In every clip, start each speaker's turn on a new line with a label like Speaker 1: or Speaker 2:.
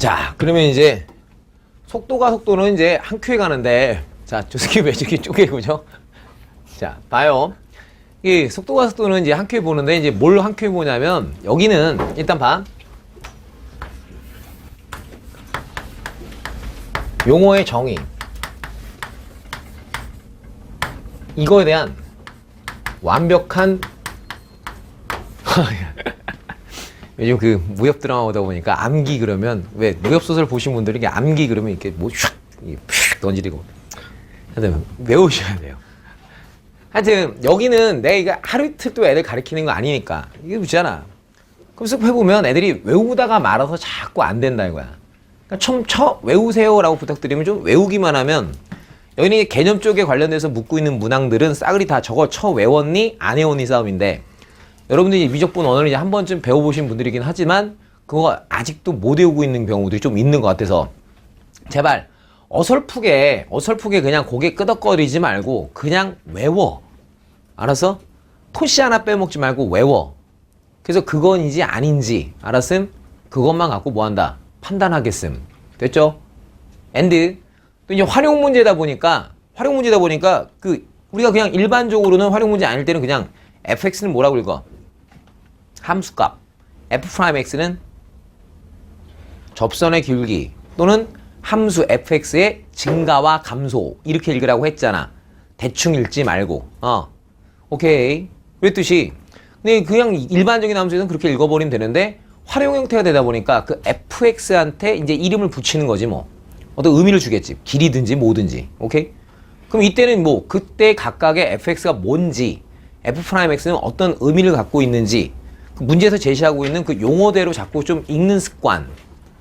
Speaker 1: 자, 그러면 이제 속도가 속도는 이제 한 큐에 가는데 자, 왜 저렇게 쪼개고죠? 자, 봐요. 이 속도가 속도는 이제 한 큐에 보는데 이제 뭘 한 큐에 보냐면 여기는 일단 봐. 용어의 정의. 이거에 대한 완벽한 요즘 그 무협 드라마 오다 보니까 암기 그러면 왜 무협 소설 보신 분들이 이게 암기 그러면 이렇게 뭐슉 던지리고 하여튼 외우셔야 돼요. 하여튼 여기는 내가 하루 이틀 또 애들 가르치는 거 아니니까 이게 묻잖아. 그럼 쓱 해보면 애들이 외우다가 말아서 자꾸 안 된다 이거야. 그러니까 좀쳐 외우세요라고 부탁드리면 좀 외우기만 하면 여기는 개념 쪽에 관련돼서 묻고 있는 문항들은 싸그리 다 저거 쳐 외웠니 안 외웠니 싸움인데 여러분들이 미적분 언어를 이제 한 번쯤 배워보신 분들이긴 하지만 그거 아직도 못 외우고 있는 경우들이 좀 있는 것 같아서 제발 어설프게 어설프게 그냥 고개 끄덕거리지 말고 그냥 외워 알았어? 토시 하나 빼먹지 말고 외워 그래서 그건지 아닌지 알았음? 그것만 갖고 뭐한다 판단하겠음 됐죠? 엔드 또 이제 활용 문제다 보니까 활용 문제다 보니까 그 우리가 그냥 일반적으로는 활용 문제 아닐 때는 그냥 fx는 뭐라고 읽어? 함수값 f 프라임 x는 접선의 길기 또는 함수 fx의 증가와 감소 이렇게 읽으라고 했잖아. 대충 읽지 말고. 어. 오케이. 그랬듯이 근데 그냥 일반적인 함수에서는 그렇게 읽어버리면 되는데 활용 형태가 되다 보니까 그 fx한테 이제 이름을 붙이는 거지 뭐. 어떤 의미를 주겠지. 길이든지 뭐든지. 오케이? 그럼 이때는 뭐 그때 각각의 fx가 뭔지 f 프라임 x는 어떤 의미를 갖고 있는지 그 문제에서 제시하고 있는 그 용어대로 자꾸 좀 읽는 습관.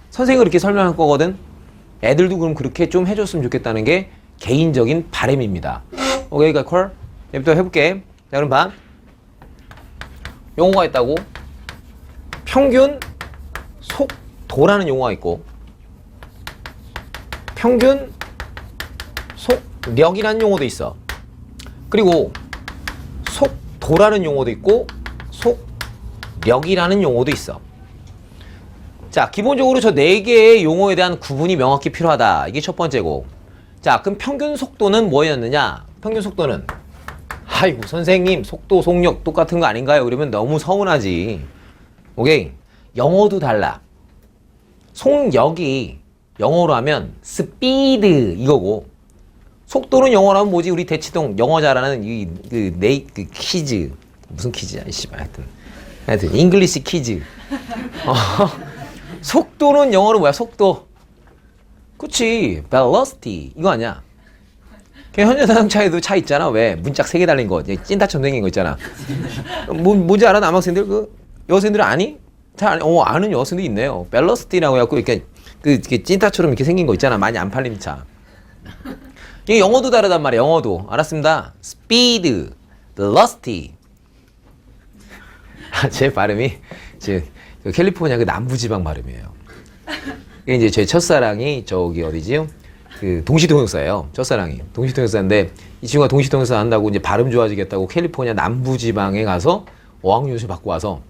Speaker 1: 선생님이 그렇게 설명할 거거든. 애들도 그럼 그렇게 좀 해줬으면 좋겠다는 게 개인적인 바람입니다. 오케이 그러니까 콜. 이제부터 해볼게. 자 그럼 봐. 용어가 있다고. 평균 속도라는 용어가 있고 평균 속력이라는 용어도 있어. 그리고 속도라는 용어도 있고 속 력이라는 용어도 있어. 자, 기본적으로 저 네 개의 용어에 대한 구분이 명확히 필요하다. 이게 첫 번째고. 자, 그럼 평균 속도는 뭐였느냐? 평균 속도는 아이고 선생님 속도 속력 똑같은 거 아닌가요? 그러면 너무 서운하지. 오케이. 영어도 달라. 속력이 영어로 하면 스피드 이거고 속도는 영어로 하면 뭐지? 우리 대치동 영어 잘하는 이그 네이 그 퀴즈 무슨 퀴즈야? 이씨발 하여튼 하여튼 잉글리시 퀴즈. 어, 속도는 영어로 뭐야? 속도. 그치 velocity 이거 아니야? 그 현대자동차에도 차 있잖아. 왜 문짝 세 개 달린 거, 찐따처럼 생긴 거 있잖아. 뭐 뭔지 알아? 남학생들 그 여생들은 아니? 잘 아니, 어 아는 여생도 있네요. velocity라고 해갖고 이렇게 그 이렇게 찐따처럼 이렇게 생긴 거 있잖아. 많이 안 팔린 차. 이게 영어도 다르단 말이야. 영어도 알았습니다. speed, velocity. 아, 제 발음이 제그 캘리포니아 그 남부지방 발음이에요. 이게 이제 제 첫사랑이 저기 어디지요? 그 동시통역사예요. 첫사랑이 동시통역사인데 이 친구가 동시통역사 한다고 이제 발음 좋아지겠다고 캘리포니아 남부지방에 가서 어학연수 받고 와서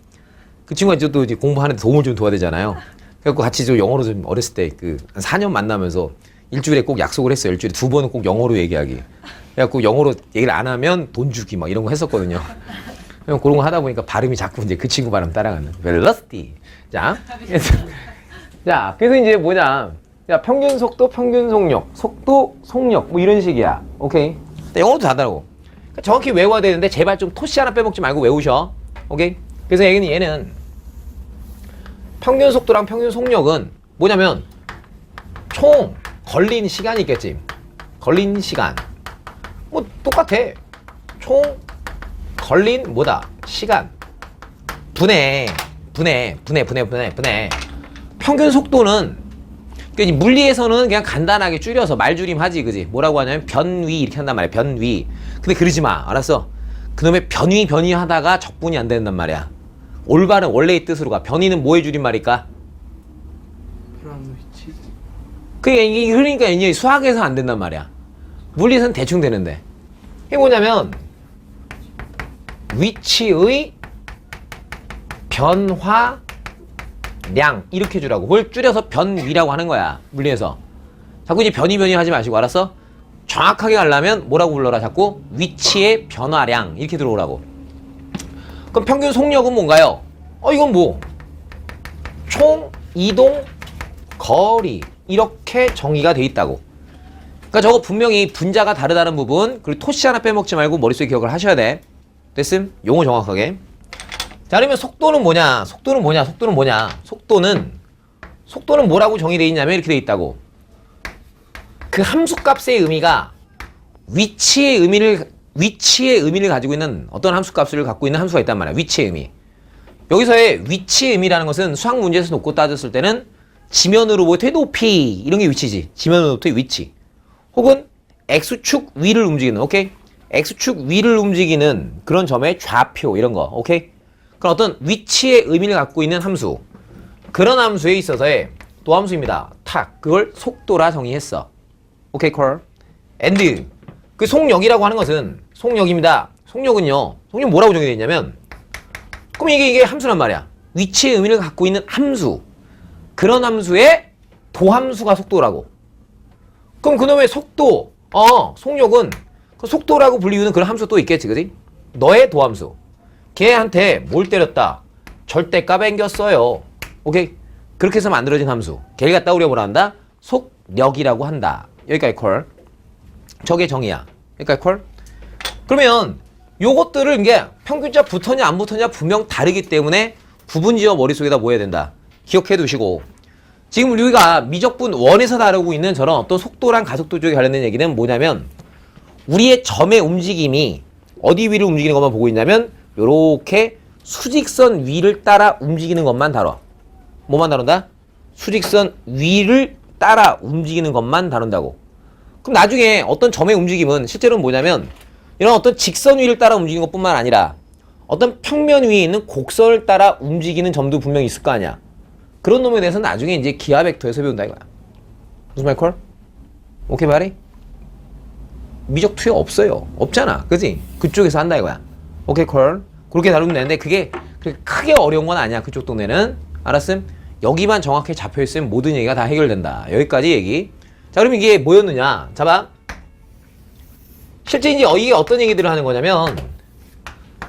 Speaker 1: 그 친구가 이제 또 이제 공부하는데 도움을 좀 도와야 되잖아요. 그래갖고 같이 좀 영어로 좀 어렸을 때 그 한 4년 만나면서 일주일에 꼭 약속을 했어요. 일주일에 두 번은 꼭 영어로 얘기하기. 그래갖고 영어로 얘기를 안 하면 돈 주기 막 이런 거 했었거든요. 그런 거 하다 보니까 발음이 자꾸 이제 그 친구 발음 따라가는. velocity. 자, 그래서, 자, 그래서 이제 뭐냐. 야, 평균 속도, 평균 속력, 속도, 속력, 뭐 이런 식이야. 오케이. 영어도 다르고. 그러니까 정확히 외워야 되는데 제발 좀 토시 하나 빼먹지 말고 외우셔. 오케이. 그래서 얘는 얘는 평균 속도랑 평균 속력은 뭐냐면 총 걸린 시간이 있겠지. 걸린 시간. 뭐 똑같아. 총 걸린 뭐다? 시간. 분해. 분해. 분해. 분해. 분해. 분해. 평균 속도는 그러니까 이 물리에서는 그냥 간단하게 줄여서 말줄임 하지, 그지? 뭐라고 하냐면 변위 이렇게 한단 말이야. 변위. 근데 그러지 마. 알았어? 그놈의 변위 변위 하다가 적분이 안 된단 말이야. 올바른 원래의 뜻으로 가. 변위는 뭐의 줄임말일까? 그게 이게 그러니까 수학에서 안 된단 말이야. 물리에서는 대충 되는데. 이게 뭐냐면 위치의 변화 변화량 이렇게 주라고. 그걸 줄여서 변위라고 하는 거야 물리에서. 자꾸 이제 변이 변이 하지 마시고 알았어? 정확하게 가려면 뭐라고 불러라? 자꾸 위치의 변화량 이렇게 들어오라고. 그럼 평균 속력은 뭔가요? 어 이건 뭐? 총 이동 거리. 이렇게 정의가 돼 있다고. 그러니까 저거 분명히 분자가 다르다는 부분 그리고 토시 하나 빼먹지 말고 머릿속에 기억을 하셔야 돼 됐음? 용어 정확하게. 자 그러면 속도는 뭐냐? 속도는 뭐냐? 속도는 뭐냐? 속도는 속도는 뭐라고 정의되어 있냐면 이렇게 돼 있다고. 그 함수 값의 의미가 위치의 의미를 위치의 의미를 가지고 있는 어떤 함수 값을 갖고 있는 함수가 있단 말이야. 위치의 의미. 여기서의 위치의 의미라는 것은 수학 문제에서 놓고 따졌을 때는 지면으로부터의 높이 이런 게 위치지. 지면으로부터의 위치. 혹은 x축 위를 움직이는 오케이 x축 위를 움직이는 그런 점의 좌표 이런 거 오케이? 그런 어떤 위치의 의미를 갖고 있는 함수. 그런 함수에 있어서의 또 함수입니다. 탁. 그걸 속도라 정의했어. 오케이 콜 and. 그 속력이라고 하는 것은 속력입니다. 속력은요 속력 뭐라고 정의되어 있냐면 그럼 이게 이게 함수란 말이야. 위치의 의미를 갖고 있는 함수. 그런 함수의 도함수가 속도라고. 그럼 그놈의 속도, 어, 속력은 그 속도라고 불리우는 그런 함수 또 있겠지, 그지? 너의 도함수. 걔한테 뭘 때렸다? 절대값 앵겼어요. 오케이? 그렇게 해서 만들어진 함수. 걔를 갖다 우리가 뭐라 한다? 속력이라고 한다. 여기까지 콜. 저게 정의야. 여기까지 콜. 그러면 요것들을 이게 평균자 붙었냐 안 붙었냐 분명 다르기 때문에 구분지어 머릿속에다 뭐 해야 된다. 기억해 두시고 지금 우리가 미적분 원에서 다루고 있는 저런 어떤 속도랑 가속도 쪽에 관련된 얘기는 뭐냐면 우리의 점의 움직임이 어디 위를 움직이는 것만 보고 있냐면 요렇게 수직선 위를 따라 움직이는 것만 다뤄. 뭐만 다룬다? 수직선 위를 따라 움직이는 것만 다룬다고. 그럼 나중에 어떤 점의 움직임은 실제로는 뭐냐면 이런 어떤 직선 위를 따라 움직이는 것뿐만 아니라 어떤 평면 위에 있는 곡선을 따라 움직이는 점도 분명히 있을 거 아니야. 그런 놈에 대해서 나중에 이제 기하 벡터에서 배운다 이거야. 무슨 말 콜? 오케이 말이? 미적 투여 없어요. 없잖아. 그지? 그쪽에서 한다 이거야. 오케이 콜. 그렇게 다루면 되는데 그게 크게 어려운 건 아니야. 그쪽 동네는. 알았음? 여기만 정확히 잡혀 있으면 모든 얘기가 다 해결된다. 여기까지 얘기. 자, 그럼 이게 뭐였느냐? 잡아. 실제 이제 이게 어떤 얘기들을 하는 거냐면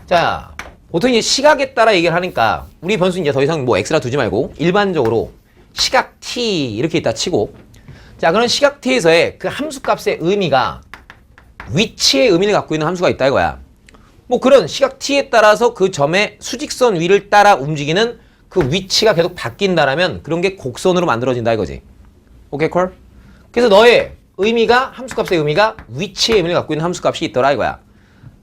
Speaker 1: 자, 보통 이제 시각에 따라 얘기를 하니까 우리 변수 이제 더 이상 뭐 x라 두지 말고 일반적으로 시각 t 이렇게 있다 치고 자 그런 시각 t에서의 그 함수 값의 의미가 위치의 의미를 갖고 있는 함수가 있다 이거야. 뭐 그런 시각 t에 따라서 그 점의 수직선 위를 따라 움직이는 그 위치가 계속 바뀐다라면 그런 게 곡선으로 만들어진다 이거지. 오케이 콜? 그래서 너의 의미가 함수값의 의미가 위치의 의미를 갖고 있는 함수값이 있더라 이거야.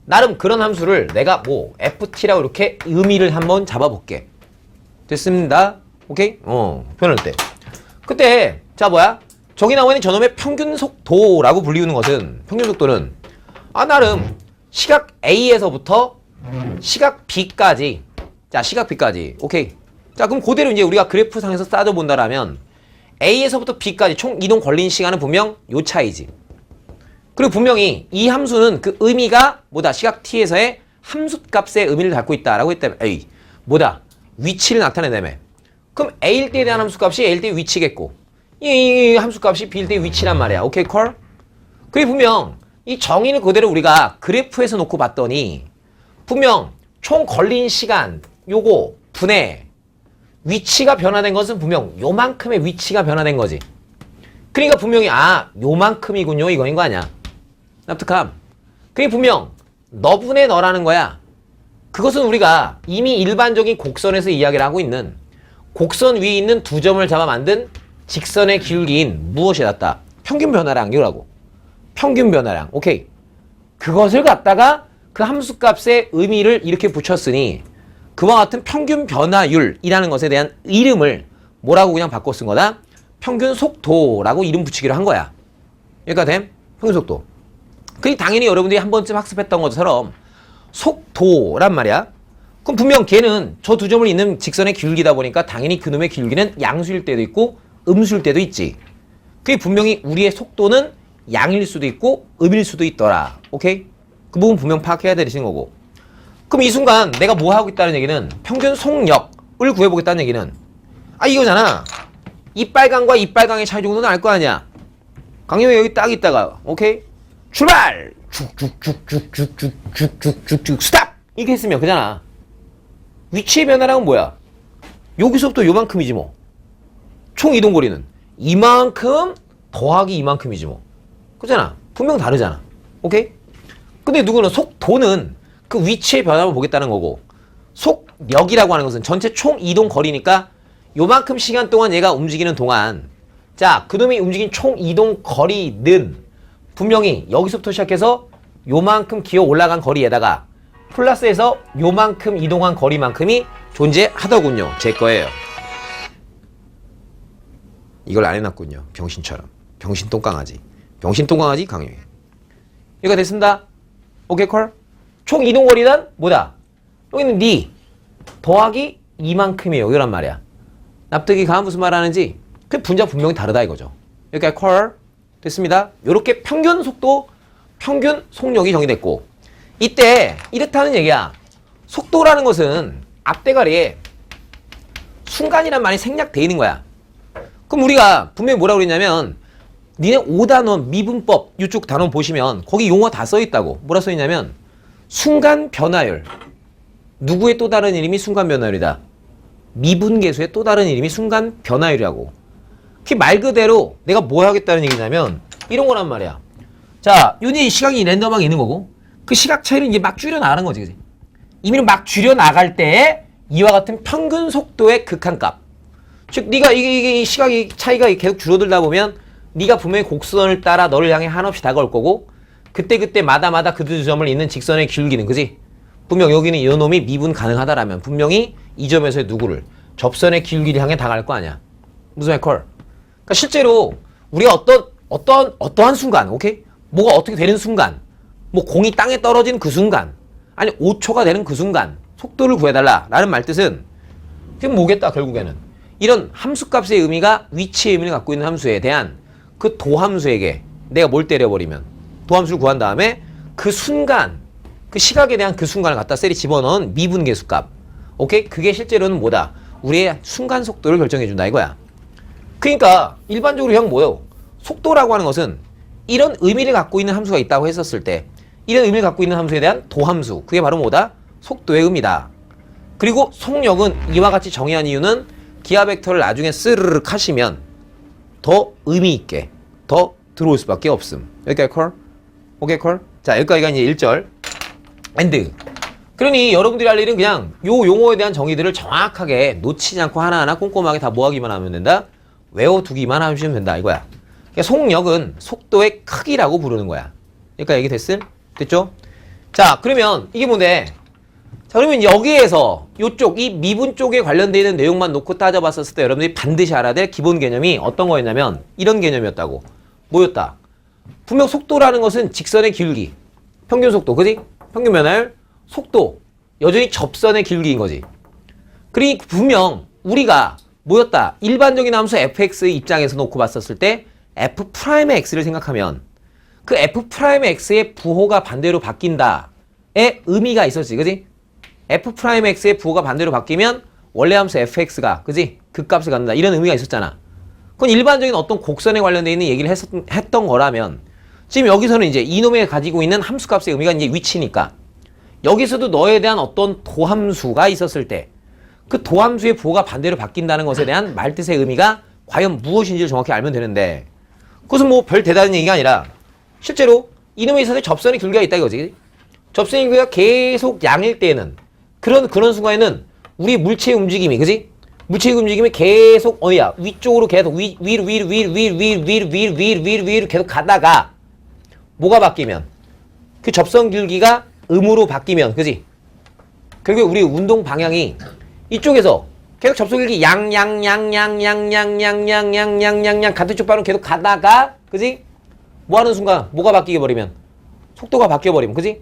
Speaker 1: 나름 그런 함수를 내가 뭐 ft라고 이렇게 의미를 한번 잡아볼게. 됐습니다. 오케이? 어, 표현할 때. 그때 자 뭐야? 저기 나와 있는 저놈의 평균 속도라고 불리우는 것은 평균 속도는 아 나름 시각 A에서부터 시각 B까지. 자 시각 B까지. 오케이. 자 그럼 그대로 이제 우리가 그래프상에서 따져 본다라면 A에서부터 B까지 총 이동 걸린 시간은 분명 요 차이지. 그리고 분명히 이 함수는 그 의미가 뭐다? 시각 t에서의 함수값의 의미를 갖고 있다라고 했다며 A 뭐다? 위치를 나타내다며. 그럼 A일 때에 대한 함수값이 A일 때의 위치겠고 이, 이, 이 함수값이 B일 때의 위치란 말이야. 오케이 콜? 그게 분명 이 정의는 그대로 우리가 그래프에서 놓고 봤더니 분명 총 걸린 시간 요거 분의 위치가 변화된 것은 분명 요만큼의 위치가 변화된 거지 그러니까 분명히 아 요만큼이군요 이거인 거 아니야 납득함. 그게 분명 너분의 너라는 거야. 그것은 우리가 이미 일반적인 곡선에서 이야기를 하고 있는 곡선 위에 있는 두 점을 잡아 만든 직선의 기울기인 무엇이 낫다? 평균 변화량 이라고. 평균 변화량. 오케이. 그것을 갖다가 그 함수값의 의미를 이렇게 붙였으니 그와 같은 평균 변화율이라는 것에 대한 이름을 뭐라고 그냥 바꿔 쓴 거다? 평균 속도라고 이름 붙이기로 한 거야. 여기까 됨? 평균 속도. 그게 당연히 여러분들이 한 번쯤 학습했던 것처럼 속도란 말이야. 그럼 분명 걔는 저 두 점을 잇는 직선의 기울기다 보니까 당연히 그놈의 기울기는 양수일 때도 있고 음수일 때도 있지. 그게 분명히 우리의 속도는 양일 수도 있고 음일 수도 있더라. 오케이? 그 부분 분명 파악해야 되시는 거고. 그럼 이 순간 내가 뭐 하고 있다는 얘기는 평균 속력을 구해보겠다는 얘기는 아 이거잖아. 이 빨강과 이 빨강의 차이 정도는 알 거 아니야. 강림이 여기 딱 있다가 오케이 출발 쭉쭉쭉쭉쭉쭉쭉쭉쭉 스탑 이렇게 했으면 그잖아. 위치의 변화랑은 뭐야? 여기서부터 요만큼이지 뭐. 총 이동 거리는 이만큼 더하기 이만큼이지 뭐. 그잖아. 분명 다르잖아. 오케이? 근데 누구는 속도는 그 위치의 변화를 보겠다는 거고 속력이라고 하는 것은 전체 총 이동 거리니까 요만큼 시간 동안 얘가 움직이는 동안 자 그놈이 움직인 총 이동 거리는 분명히 여기서부터 시작해서 요만큼 기어 올라간 거리에다가 플러스해서 요만큼 이동한 거리만큼이 존재하더군요. 제 거예요. 이걸 안 해놨군요. 병신처럼. 병신 똥강아지. 병신 똥강아지 강요해. 이거 됐습니다. 오케이 콜? 총 이동 거리는 뭐다? 여기는 니 더하기 이만큼이에요. 이란 말이야. 납득이 가 무슨 말 하는지 그 분자 분명히 다르다 이거죠. 여기까지 콜 됐습니다. 이렇게 평균 속도, 평균 속력이 정의됐고 이때 이렇다는 얘기야. 속도라는 것은 앞대가리에 순간이란 말이 생략돼 있는 거야. 그럼 우리가 분명히 뭐라고 그랬냐면 니네 5단원 미분법 이쪽 단원 보시면 거기 용어 다 써 있다고. 뭐라 써 있냐면 순간 변화율. 누구의 또 다른 이름이 순간 변화율이다. 미분계수의 또 다른 이름이 순간 변화율이라고. 그 말 그대로 내가 뭐 하겠다는 얘기냐면 이런 거란 말이야. 자, 요니 시각이 랜덤하게 있는 거고 그 시각 차이를 이제 막 줄여 나가는 거지, 그지? 이미 막 줄여 나갈 때 이와 같은 평균 속도의 극한값. 즉, 네가 이게, 이게 이 시각이 차이가 계속 줄어들다 보면 네가 분명히 곡선을 따라 너를 향해 한없이 다가올 거고 그때 그때 마다마다 그 지점을 있는 직선의 기울기는 그지? 분명 여기는 이 놈이 미분 가능하다라면 분명히 이 점에서의 누구를 접선의 기울기를 향해 당할 거 아니야. 무슨 말 콜? 그러니까 실제로 우리가 어떤 어떤 어떠한 순간, 오케이? 뭐가 어떻게 되는 순간, 뭐 공이 땅에 떨어지는 그 순간, 아니 5초가 되는 그 순간 속도를 구해달라라는 말 뜻은 그게 뭐겠다 결국에는 이런 함수값의 의미가 위치의 의미를 갖고 있는 함수에 대한 그 도함수에게 내가 뭘 때려버리면 도함수를 구한 다음에 그 순간 그 시각에 대한 그 순간을 갖다 셀이 집어넣은 미분계수 값. 오케이? 그게 실제로는 뭐다? 우리의 순간 속도를 결정해 준다 이거야. 그러니까 일반적으로 형 뭐요? 속도라고 하는 것은 이런 의미를 갖고 있는 함수가 있다고 했었을 때 이런 의미를 갖고 있는 함수에 대한 도함수. 그게 바로 뭐다? 속도의 의미다. 그리고 속력은 이와 같이 정의한 이유는 기하 벡터를 나중에 스르륵 하시면 더 의미 있게 더 들어올 수밖에 없음. 여기까지 콜? 오케이 콜? 자 여기까지가 이제 1절 엔드. 그러니 여러분들이 할 일은 그냥 요 용어에 대한 정의들을 정확하게 놓치지 않고 하나하나 꼼꼼하게 다 모아기만 하면 된다. 외워두기만 하시면 된다 이거야. 그러니까 속력은 속도의 크기라고 부르는 거야. 그러니까 얘기 됐음? 됐죠? 자 그러면 이게 뭔데? 자 그러면 여기에서 요쪽 이 미분 쪽에 관련되어 있는 내용만 놓고 따져봤었을 때 여러분들이 반드시 알아야 될 기본 개념이 어떤 거였냐면 이런 개념이었다고 뭐였다. 분명 속도라는 것은 직선의 기울기 평균 속도 그지? 평균 변화율 속도 여전히 접선의 기울기인 거지. 그러니 분명 우리가 뭐였다. 일반적인 함수 fx의 입장에서 놓고 봤었을 때 f 프라임의 x를 생각하면 그 f 프라임의 x의 부호가 반대로 바뀐다의 의미가 있었지 그지 f 프라임 x의 부호가 반대로 바뀌면 원래 함수 fx가 그지 그 값을 갖는다 이런 의미가 있었잖아. 그건 일반적인 어떤 곡선에 관련되어 있는 얘기를 했, 했던 거라면 지금 여기서는 이제 이놈에 가지고 있는 함수 값의 의미가 이제 위치니까 여기서도 너에 대한 어떤 도함수가 있었을 때 그 도함수의 부호가 반대로 바뀐다는 것에 대한 말뜻의 의미가 과연 무엇인지를 정확히 알면 되는데 그것은 뭐 별 대단한 얘기가 아니라 실제로 이놈에 있어서 접선의 길이가 있다 이거지. 접선의 길이가 계속 양일 때에는 그런 그런 순간에는 우리 물체의 움직임이 그지? 물체의 움직임이 계속 어디야 위쪽으로 계속 위 위로 위로 위로 위로 위로 위로 위로 위로 위로 위로 계속 가다가 뭐가 바뀌면 그 접선 길기가 음으로 바뀌면 그지? 결국 우리 운동 방향이 이쪽에서 계속 접선 길기 양양양양양양양양양양양 같은 쪽 방향 계속 가다가 그지? 뭐 하는 순간 뭐가 바뀌게 버리면 속도가 바뀌어 버리면 그지?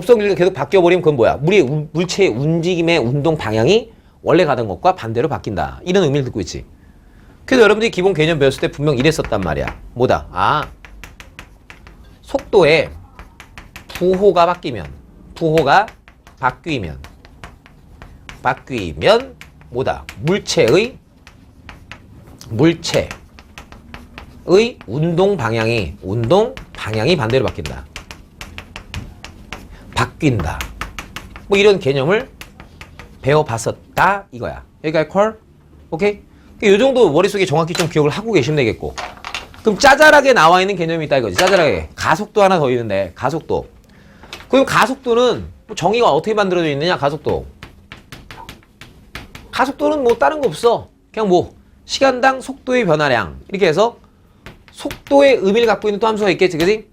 Speaker 1: 길이가 계속 바뀌어 버리면 그건 뭐야? 물의 우- 물체의 움직임의 운동 방향이 원래 가던 것과 반대로 바뀐다. 이런 의미를 듣고 있지. 그래서 여러분들이 기본 개념 배웠을 때 분명 이랬었단 말이야. 뭐다? 아, 속도의 부호가 바뀌면, 부호가 바뀌면, 바뀌면 뭐다? 물체의 물체의 운동 방향이 운동 방향이 반대로 바뀐다. 바뀐다. 뭐 이런 개념을 배워봤었다 이거야. 여기까지 콜? 오케이? 이 정도 머릿속에 정확히 좀 기억을 하고 계시면 되겠고. 그럼 짜잘하게 나와 있는 개념이 있다 이거지. 짜잘하게. 가속도 하나 더 있는데 가속도. 그럼 가속도는 뭐 정의가 어떻게 만들어져 있느냐 가속도. 가속도는 뭐 다른 거 없어. 그냥 뭐 시간당 속도의 변화량 이렇게 해서 속도의 의미를 갖고 있는 또 함수가 있겠지, 그지?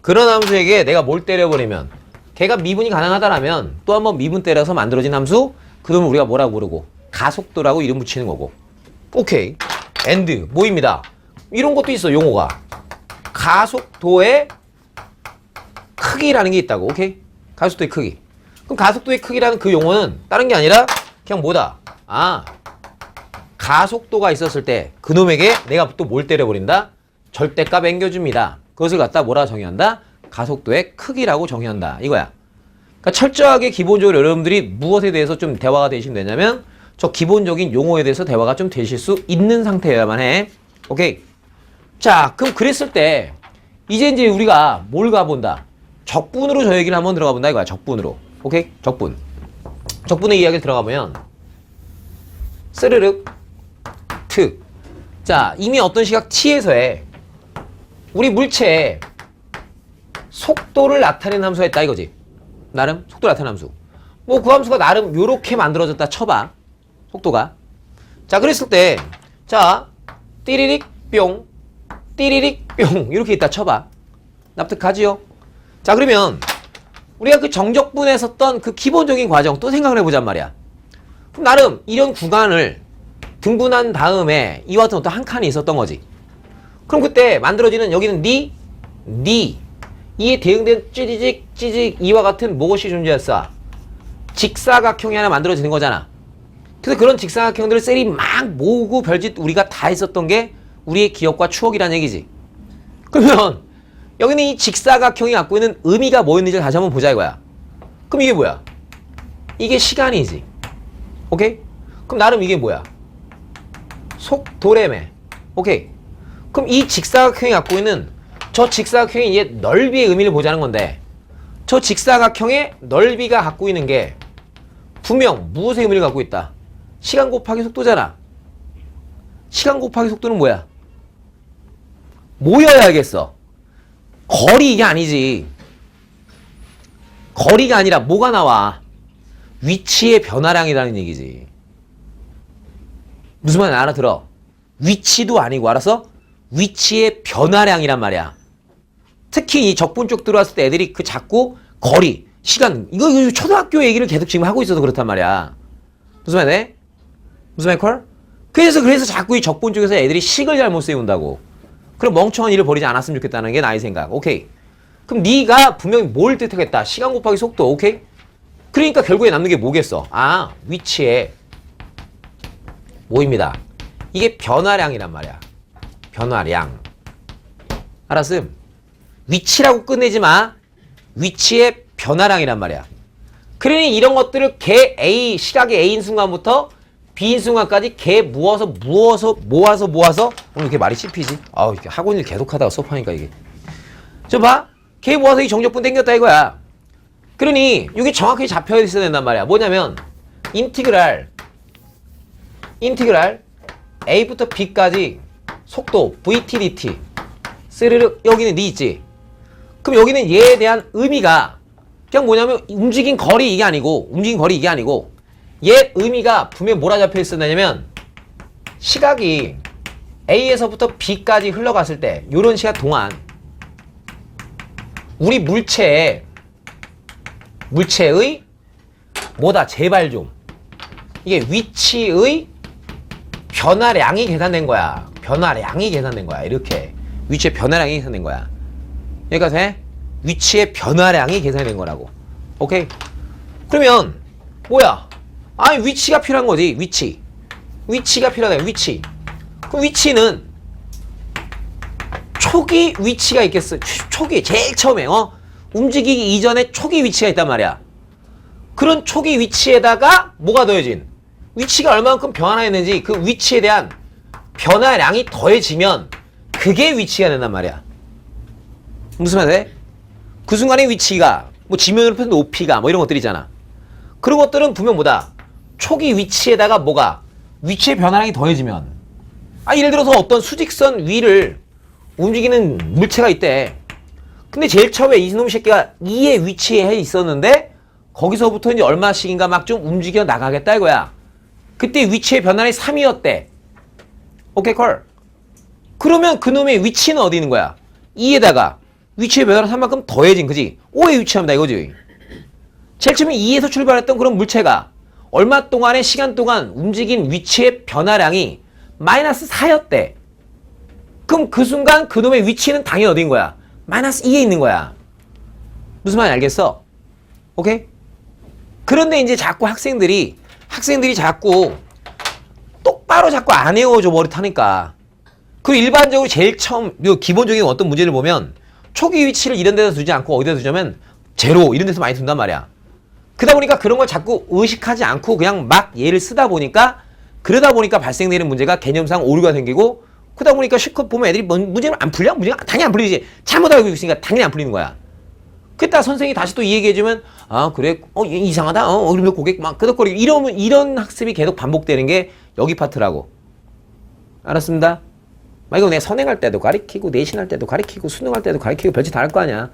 Speaker 1: 그런 함수에게 내가 뭘 때려버리면 걔가 미분이 가능하다라면 또 한번 미분 때려서 만들어진 함수 그러면 우리가 뭐라고 부르고? 가속도라고 이름 붙이는 거고. 오케이. 엔드. 뭐입니다. 이런 것도 있어 용어가. 가속도의 크기라는 게 있다고. 오케이? 가속도의 크기. 그럼 가속도의 크기라는 그 용어는 다른 게 아니라 그냥 뭐다? 아 가속도가 있었을 때 그놈에게 내가 또 뭘 때려버린다? 절대값 앵겨줍니다. 그것을 갖다 뭐라 정의한다? 가속도의 크기라고 정의한다. 이거야. 그러니까 철저하게 기본적으로 여러분들이 무엇에 대해서 좀 대화가 되시면 되냐면 저 기본적인 용어에 대해서 대화가 좀 되실 수 있는 상태여야만 해. 오케이. 자, 그럼 그랬을 때 이제 이제 우리가 뭘 가본다? 적분으로 저 얘기를 한번 들어가 본다 이거야. 적분으로. 오케이? 적분. 적분의 이야기를 들어가 보면 스르륵 트. 자, 이미 어떤 시각 t에서의 우리 물체의 속도를 나타내는 함수가 있다 이거지. 나름 속도 나타내는 함수. 뭐 그 함수가 나름 요렇게 만들어졌다 쳐봐. 속도가. 자, 그랬을 때, 자, 띠리릭 뿅, 띠리릭 뿅 이렇게 있다 쳐봐. 납득하지요? 자, 그러면 우리가 그 정적분에 썼던 그 기본적인 과정 또 생각을 해보잔 말이야. 그럼 나름 이런 구간을 등분한 다음에 이와 같은 어떤 한 칸이 있었던 거지. 그럼 그때 만들어지는 여기는 니, 니, 이에 대응된 찌지직, 찌직, 이와 같은 무엇이 존재했어? 직사각형이 하나 만들어지는 거잖아. 그래서 그런 직사각형들을 셀이 막 모으고 별짓 우리가 다 했었던 게 우리의 기억과 추억이라는 얘기지. 그러면 여기는 이 직사각형이 갖고 있는 의미가 뭐였는지 다시 한번 보자 이거야. 그럼 이게 뭐야? 이게 시간이지. 오케이? 그럼 나름 이게 뭐야? 속도래매. 오케이. 그럼 이 직사각형이 갖고 있는 저 직사각형의 얘 넓이의 의미를 보자는 건데 저 직사각형의 넓이가 갖고 있는 게 분명 무엇의 의미를 갖고 있다? 시간 곱하기 속도잖아. 시간 곱하기 속도는 뭐야? 모여야겠어. 거리 이게 아니지. 거리가 아니라 뭐가 나와? 위치의 변화량이라는 얘기지. 무슨 말인지 알아들어? 위치도 아니고 알았어? 위치의 변화량이란 말이야. 특히 이 적분 쪽 들어왔을 때 애들이 그 자꾸 거리, 시간 이거, 이거 초등학교 얘기를 계속 지금 하고 있어서 그렇단 말이야. 무슨 말이네? 무슨 말 콜? 그래서 그래서 자꾸 이 적분 쪽에서 애들이 식을 잘못 세운다고. 그럼 멍청한 일을 벌이지 않았으면 좋겠다는 게 나의 생각. 오케이. 그럼 네가 분명히 뭘 뜻하겠다. 시간 곱하기 속도. 오케이? 그러니까 결국에 남는 게 뭐겠어? 아, 위치에 뭐입니다. 이게 변화량이란 말이야. 변화량. 알았음? 위치라고 끝내지 마. 위치의 변화량이란 말이야. 그러니 이런 것들을 개 A, 시각의 A인 순간부터 B인 순간까지 개 모아서 모아서 모아서 모아서 오늘 이렇게 말이 씹히지? 아우 이렇게 학원 일 계속 하다가 수업하니까 이게 저 봐. 개 모아서 이 정적분 땡겼다 이거야. 그러니 이게 정확히 잡혀 있어야 된단 말이야. 뭐냐면 인티그랄 인티그랄 A부터 B까지 속도 VTDT 스르륵 여기는 니 있지 그럼 여기는 얘에 대한 의미가 그냥 뭐냐면 움직인 거리 이게 아니고 움직인 거리 이게 아니고 얘 의미가 분명히 뭐라 잡혀 있었냐면 시각이 A에서부터 B까지 흘러갔을 때 요런 시간 동안 우리 물체의 물체의 뭐다 제발 좀 이게 위치의 변화량이 계산된 거야. 변화량이 계산된 거야. 이렇게. 위치의 변화량이 계산된 거야. 여기까지 해? 위치의 변화량이 계산된 거라고. 오케이? 그러면, 뭐야? 아니, 위치가 필요한 거지. 위치. 위치가 필요하다. 위치. 그럼 위치는 초기 위치가 있겠어. 초- 초기, 제일 처음에, 어? 움직이기 이전에 초기 위치가 있단 말이야. 그런 초기 위치에다가 뭐가 더해진? 위치가 얼마만큼 변화했는지 그 위치에 대한 변화량이 더해지면 그게 위치가 된단 말이야. 무슨 말이야? 그 순간의 위치가 뭐 지면으로 표현 높이가 뭐 이런 것들이잖아. 그런 것들은 분명 뭐다? 초기 위치에다가 뭐가 위치의 변화량이 더해지면 아 예를 들어서 어떤 수직선 위를 움직이는 물체가 있대. 근데 제일 처음에 이놈 새끼가 2의 위치에 있었는데 거기서부터 이제 얼마씩인가 막 좀 움직여 나가겠다 이거야. 그때 위치의 변화량이 3이었대. 오케이 콜. 그러면 그놈의 위치는 어디 있는 거야? 2에다가 위치의 변화량 3만큼 더해진 그지? 5에 위치합니다 이거지. 제일 처음에 2에서 출발했던 그런 물체가 얼마 동안의 시간 동안 움직인 위치의 변화량이 마이너스 4였대. 그럼 그 순간 그놈의 위치는 당연히 어디인 거야? 마이너스 2에 있는 거야. 무슨 말인지 알겠어? 오케이? 그런데 이제 자꾸 학생들이 학생들이 자꾸 똑바로 자꾸 안 외워줘 타니까 그 일반적으로 제일 처음 요 기본적인 어떤 문제를 보면 초기 위치를 이런 데다 두지 않고 어디다 두냐면 제로 이런 데서 많이 둔단 말이야. 그러다 보니까 그런 걸 자꾸 의식하지 않고 그냥 막 얘를 쓰다 보니까 그러다 보니까 발생되는 문제가 개념상 오류가 생기고 그러다 보니까 실컷 보면 애들이 뭔- 문제는 안 풀려? 문제가 당연히 안 풀리지. 잘못 알고 있으니까 당연히 안 풀리는 거야. 그때 선생님이 다시 또 이 얘기해주면 아 그래 어얘 이상하다 어 이러면 고객 막 끄덕거리고 이러면 이런 학습이 계속 반복되는 게 여기 파트라고 알았습니다 막 이거 내가 선행할 때도 가리키고 내신할 때도 가리키고 수능할 때도 가리키고 별짓 다 할 거 아니야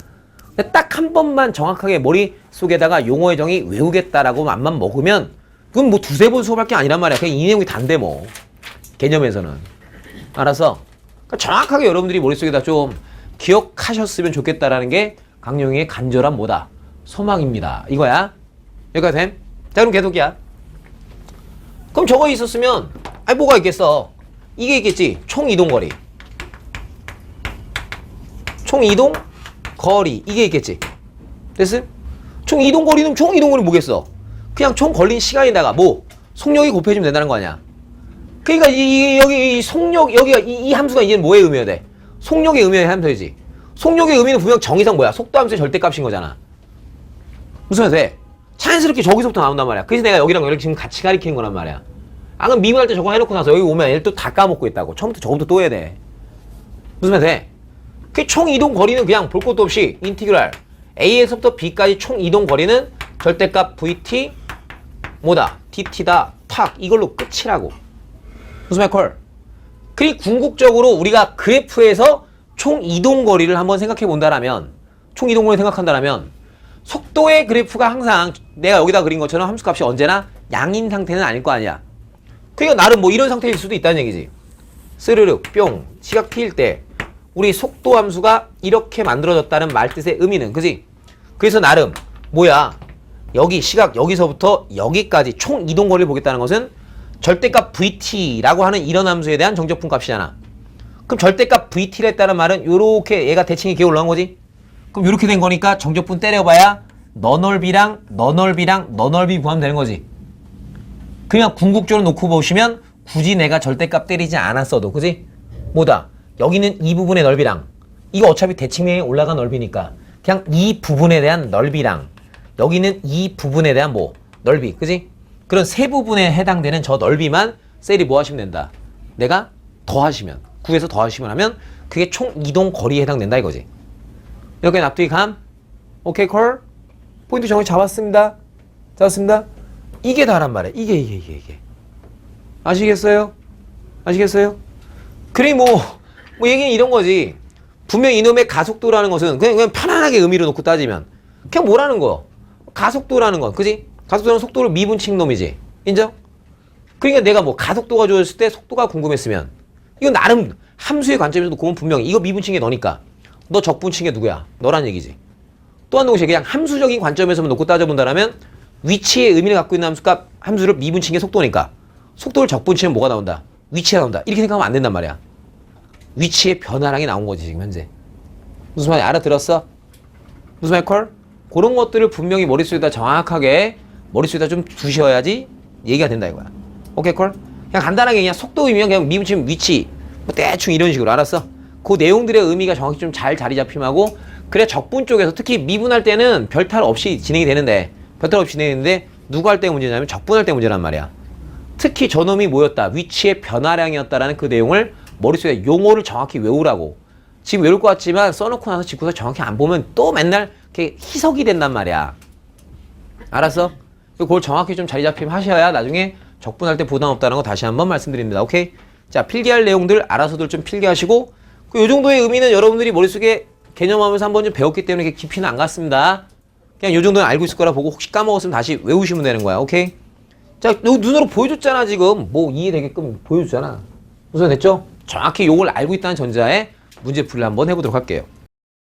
Speaker 1: 딱한 번만 정확하게 머릿속에다가 용어의 정의 외우겠다라고 맘만 먹으면 그건 뭐 두세 번 수업할 게 아니란 말이야 그냥 이 내용이 단데 뭐 개념에서는 알아서 그러니까 정확하게 여러분들이 머릿속에다 좀 기억하셨으면 좋겠다라는 게 강용의 간절한 뭐다? 소망입니다. 이거야. 여기까지 됨? 자, 그럼 계속이야. 그럼 저거 있었으면, 아니, 뭐가 있겠어? 이게 있겠지. 총 이동 거리. 총 이동 거리. 이게 있겠지. 됐음? 총 이동 거리는 총 이동 거리 뭐겠어? 그냥 총 걸린 시간에다가 뭐, 속력이 곱해지면 된다는 거 아니야? 그러니까 이, 이- 여기 이 속력 여기가 이, 이 함수가 이제는 뭐에 의미해야 돼? 속력의 의미의 함수이지. 속력의 의미는 분명 정의상 뭐야? 속도 함수의 절대값인 거잖아. 무슨 말이야? 돼? 자연스럽게 저기서부터 나온단 말이야. 그래서 내가 여기랑 여기 지금 같이 가리키는 거란 말이야. 아 그럼 미분할 때 저거 해놓고 나서 여기 오면 얘를 또다 까먹고 있다고. 처음부터 저거부터 또 해야 돼. 무슨 말이야? 돼? 그 총 이동 거리는 그냥 볼 것도 없이 인티그랄 A에서부터 B까지 총 이동 거리는 절대값 VT 뭐다? DT다. 탁 이걸로 끝이라고. 무슨 말 콜? 그리 궁극적으로 우리가 그래프에서 총 이동 거리를 한번 생각해 본다라면 총 이동 거리 생각한다라면 속도의 그래프가 항상 내가 여기다 그린 것처럼 함수 값이 언제나 양인 상태는 아닐 거 아니야. 그러니까 나름 뭐 이런 상태일 수도 있다는 얘기지. 스르륵 뿅 시각 t일 때 우리 속도 함수가 이렇게 만들어졌다는 말 뜻의 의미는 그지? 그래서 나름 뭐야 여기 시각 여기서부터 여기까지 총 이동 거리를 보겠다는 것은 절대값 vt라고 하는 이런 함수에 대한 정적분 값이잖아. 그럼 절대값 vt를 했다는 말은 요렇게 얘가 대칭이 기어 올라온 거지? 그럼 요렇게 된 거니까 정적분 때려봐야 너 넓이랑 너 넓이랑 너 넓이 구하면 되는 거지. 그냥 궁극적으로 놓고 보시면 굳이 내가 절대값 때리지 않았어도 그지? 뭐다? 여기는 이 부분의 넓이랑 이거 어차피 대칭면에 올라간 넓이니까 그냥 이 부분에 대한 넓이랑 여기는 이 부분에 대한 뭐 넓이 그지? 그런 세 부분에 해당되는 저 넓이만 셀이 뭐 하시면 된다. 내가 더하시면 구에서 더하시면 하면 그게 총 이동 거리에 해당된다 이거지. 이렇게 납득이 감? 오케이 콜? 포인트 정리 잡았습니다. 잡았습니다. 이게 다란 말이야. 이게 이게 이게 이게. 아시겠어요? 아시겠어요? 그래 뭐, 뭐 얘기는 이런 거지. 분명 이놈의 가속도라는 것은 그냥, 그냥 편안하게 의미로 놓고 따지면 그냥 뭐라는 거? 가속도라는 건 그지? 가속도는 속도를 미분칭 놈이지. 인정? 그러니까 내가 뭐 가속도가 좋았을 때 속도가 궁금했으면 이건 나름 함수의 관점에서 놓고 보면 분명히 이거 미분칭에 너니까 너 적분칭에 누구야? 너란 얘기지. 또한 동시에 그냥 함수적인 관점에서만 놓고 따져본다면 위치의 의미를 갖고 있는 함수값 함수를 미분칭의 속도니까 속도를 적분치면 뭐가 나온다? 위치가 나온다. 이렇게 생각하면 안 된단 말이야. 위치의 변화량이 나온 거지 지금 현재. 무슨 말이 알아들었어? 무슨 말 콜? 그런 것들을 분명히 머릿속에다 정확하게 머릿속에다 좀 두셔야지 얘기가 된다 이거야. 오케이 콜? 그냥 간단하게 그냥 속도 의미면 그냥 미분치면 위치 뭐 대충 이런 식으로 알았어? 그 내용들의 의미가 정확히 좀 잘 자리 잡힘하고 그래 적분 쪽에서 특히 미분할 때는 별탈 없이 진행이 되는데 별탈 없이 진행되는데 누구 할때 문제냐면 적분할 때 문제란 말이야. 특히 저놈이 뭐였다? 위치의 변화량이었다라는 그 내용을 머릿속에 용어를 정확히 외우라고. 지금 외울 것 같지만 써놓고 나서 짚고서 정확히 안 보면 또 맨날 이렇게 희석이 된단 말이야. 알았어? 그걸 정확히 좀 자리 잡힘 하셔야 나중에 적분할 때 부담 없다는 거 다시 한번 말씀드립니다. 오케이? 자, 필기할 내용들 알아서들 좀 필기하시고 그 요 정도의 의미는 여러분들이 머릿속에 개념하면서 한번 좀 배웠기 때문에 깊이는 안 갔습니다. 그냥 요 정도는 알고 있을 거라 보고 혹시 까먹었으면 다시 외우시면 되는 거야. 오케이? 자, 요 눈으로 보여줬잖아, 지금. 뭐 이해되게끔 보여줬잖아. 무슨 됐죠? 정확히 요걸 알고 있다는 전자에 문제 풀이를 한번 해보도록 할게요.